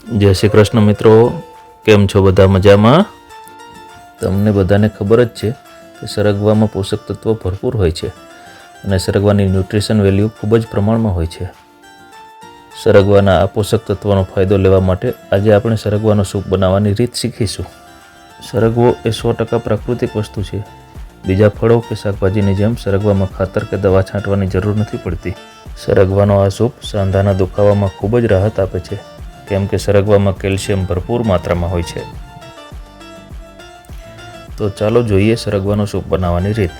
જય શ્રી કૃષ્ણ મિત્રો, કેમ છો બધા મજામાં? તમને બધાને ખબર જ છે કે સરગવામાં પોષક તત્વો ભરપૂર હોય છે અને સરગવાની ન્યુટ્રિશન વેલ્યુ ખૂબ જ પ્રમાણમાં હોય છે. સરગવાના આ પોષક તત્વોનો ફાયદો લેવા માટે આજે આપણે સરગવાનો સૂપ બનાવવાની રીત શીખીશું. સરગવો એ સો ટકા પ્રાકૃતિક વસ્તુ છે. બીજા ફળો કે શાકભાજીની જેમ સરગવામાં ખાતર કે દવા છાંટવાની જરૂર નથી પડતી. સરગવાનો આ સૂપ સાંધાના દુખાવામાં ખૂબ જ રાહત આપે છે. કેમ કે સરગવામાં કેલ્શિયમ ભરપૂર માત્રામાં હોય છે. તો ચાલો જોઈએ સરગવાનો સૂપ બનાવવાની રીત.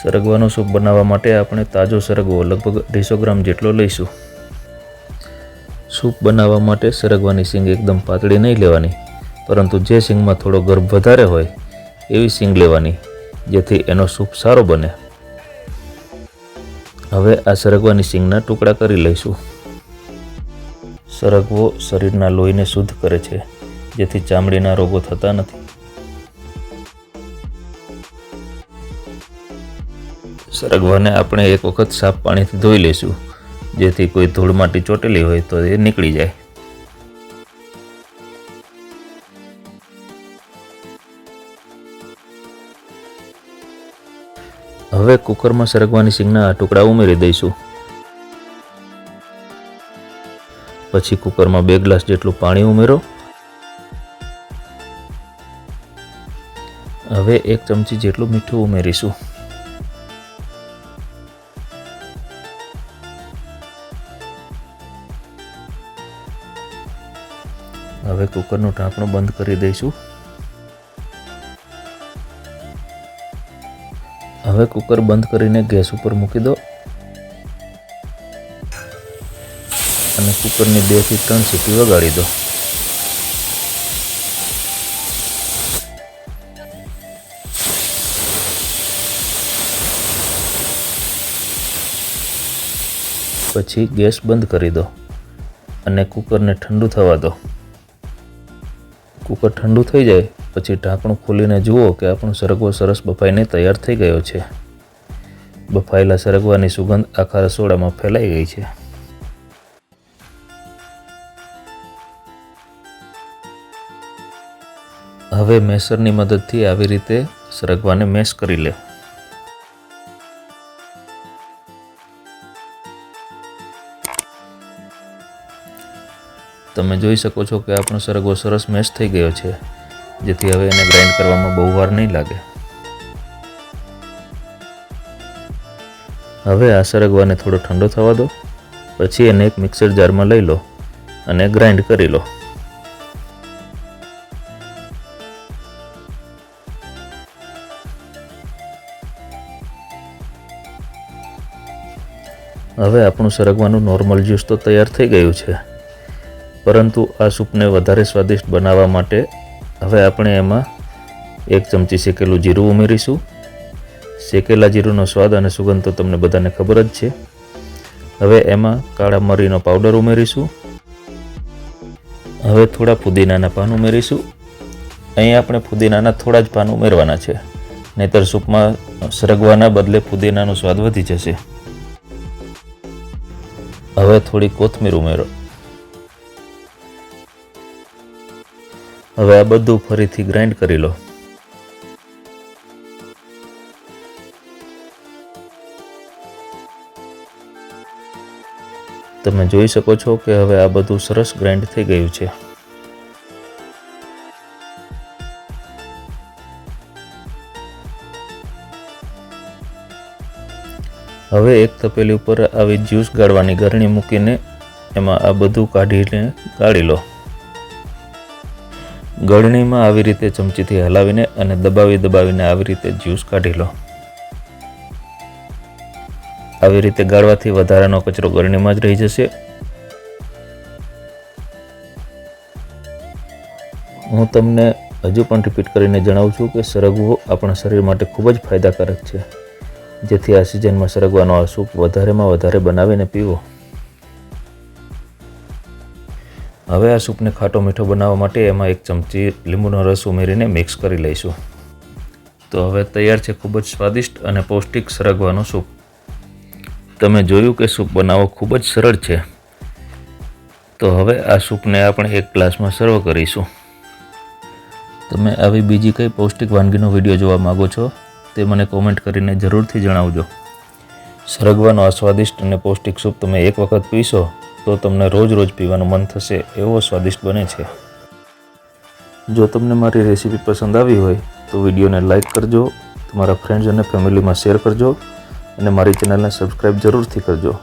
સરગવાનો સૂપ બનાવવા માટે આપણે તાજો સરગવો લગભગ અઢીસો ગ્રામ જેટલો લઈશું. સૂપ બનાવવા માટે સરગવાની સિંગ એકદમ પાતળી નહીં લેવાની, પરંતુ જે સિંગમાં થોડો ગર્ભ વધારે હોય એવી સિંગ લેવાની, જેથી એનો સૂપ સારો બને. હવે આ સરગવાની સિંગના ટુકડા કરી લઈશું. સરગવો શરીરના લોહીને શુદ્ધ કરે છે, જેથી ચામડીના રોગો થતા નથી. સરગવાને આપણે એક વખત સાફ પાણીથી ધોઈ લઈશું, જેથી કોઈ ધૂળ માટી ચોટેલી હોય તો એ નીકળી જાય. હવે કુકરમાં સરગવાની સિંગના ટુકડા ઉમેરી દઈશું. પછી કુકરમાં બે ગ્લાસ જેટલું પાણી ઉમેરો. હવે એક ચમચી જેટલું મીઠું ઉમેરીશું. હવે કુકરનું ઢાંકણું બંધ કરી દઈશું. હવે કુકર બંધ કરીને ગેસ ઉપર મૂકી દો. અને કુકરની બેથી ત્રણ સીટી વગાડી દો. પછી ગેસ બંધ કરી દો અને કુકરને ઠંડુ થવા દો. કુકર ઠંડુ થઈ જાય, પછી ઢાંકણું ખોલીને જુઓ કે આપણો સરગવો સરસ બફાઈને તૈયાર થઈ ગયો છે. બફાયેલા સરગવાની સુગંધ આખા રસોડામાં ફેલાઈ ગઈ છે. હવે મેસરની મદદથી આવી રીતે સરગવાને મેશ કરી લે. તમે જોઈ શકો છો કે આપણો સરગવો સરસ મેશ થઈ ગયો છે, જેથી હવે એને ગ્રાઇન્ડ કરવામાં બહુ વાર નહીં લાગે. હવે આ સરગવાને થોડો ઠંડો થવા દો, પછી એને એક મિક્સર જારમાં લઈ લો અને ગ્રાઇન્ડ કરી લો. હવે આપણું સરગવાનું નોર્મલ જ્યુસ તો તૈયાર થઈ ગયું છે. પરંતુ આ સૂપને વધારે સ્વાદિષ્ટ બનાવવા માટે હવે આપણે એમાં એક ચમચી શેકેલું જીરું ઉમેરીશું. શેકેલા જીરુંનો સ્વાદ અને સુગંધ તો તમને બધાને ખબર જ છે. હવે એમાં કાળા મરીનો પાવડર ઉમેરીશું. હવે થોડા ફુદીનાના પાન ઉમેરીશું. અહીં આપણે ફુદીનાના થોડા જ પાન ઉમેરવાના છે. નહીતર સૂપમાં સરગવાના બદલે ફુદીનાનો સ્વાદ વધી જશે. હવે થોડી કોથમીર ઉમેરો. હવે આ બધું ફરીથી ગ્રાઇન્ડ કરી લો. તમે જોઈ શકો છો કે હવે આ બધું સરસ ગ્રાઇન્ડ થઈ ગયું છે. હવે એક તપેલી ઉપર આવી જ્યુસ ગાળવાની ગરણી મૂકીને એમાં આ બધું કાઢીને ગાળી લો. ગળણીમાં આવી રીતે ચમચીથી હલાવીને અને દબાવી દબાવીને આવી રીતે જ્યુસ કાઢી લો. આવી રીતે ગાળવાથી વધારાનો કચરો ગળણીમાં જ રહી જશે. હું તમને હજુ પણ રિપીટ કરીને જણાવું છું કે સરગવો આપણા શરીર માટે ખૂબ જ ફાયદાકારક છે. જેથી આ સિઝનમાં સરગવાનો આ સૂપ વધારેમાં વધારે બનાવીને પીવો. હવે આ સૂપને ખાટો મીઠો બનાવવા માટે એમાં એક ચમચી લીંબુનો રસ ઉમેરીને મિક્સ કરી લઈશું. તો હવે તૈયાર છે ખૂબ જ સ્વાદિષ્ટ અને પૌષ્ટિક સરગવાનો સૂપ. તમે જોયું કે સૂપ બનાવવો ખૂબ જ સરળ છે. તો હવે આ સૂપને આપણે એક ગ્લાસમાં સર્વ કરીશું. તમે આવી બીજી કઈ પૌષ્ટિક વાનગીનો વીડિયો જોવા માગો છો તે મને કોમેન્ટ કરીને જરૂરથી જણાવજો. સરગવાનો આ સ્વાદિષ્ટ અને પૌષ્ટિક સૂપ તમે એક વખત પીશો તો તમને રોજ રોજ પીવાનું મન થશે એવો સ્વાદિષ્ટ બને છે. જો તમને મારી રેસીપી પસંદ આવી હોય, તો વિડીયોને લાઇક કરજો, તમારા ફ્રેન્ડ્સ અને ફેમિલીમાં શેર કરજો, અને મારી ચેનલને સબસ્ક્રાઈબ જરૂરથી કરજો.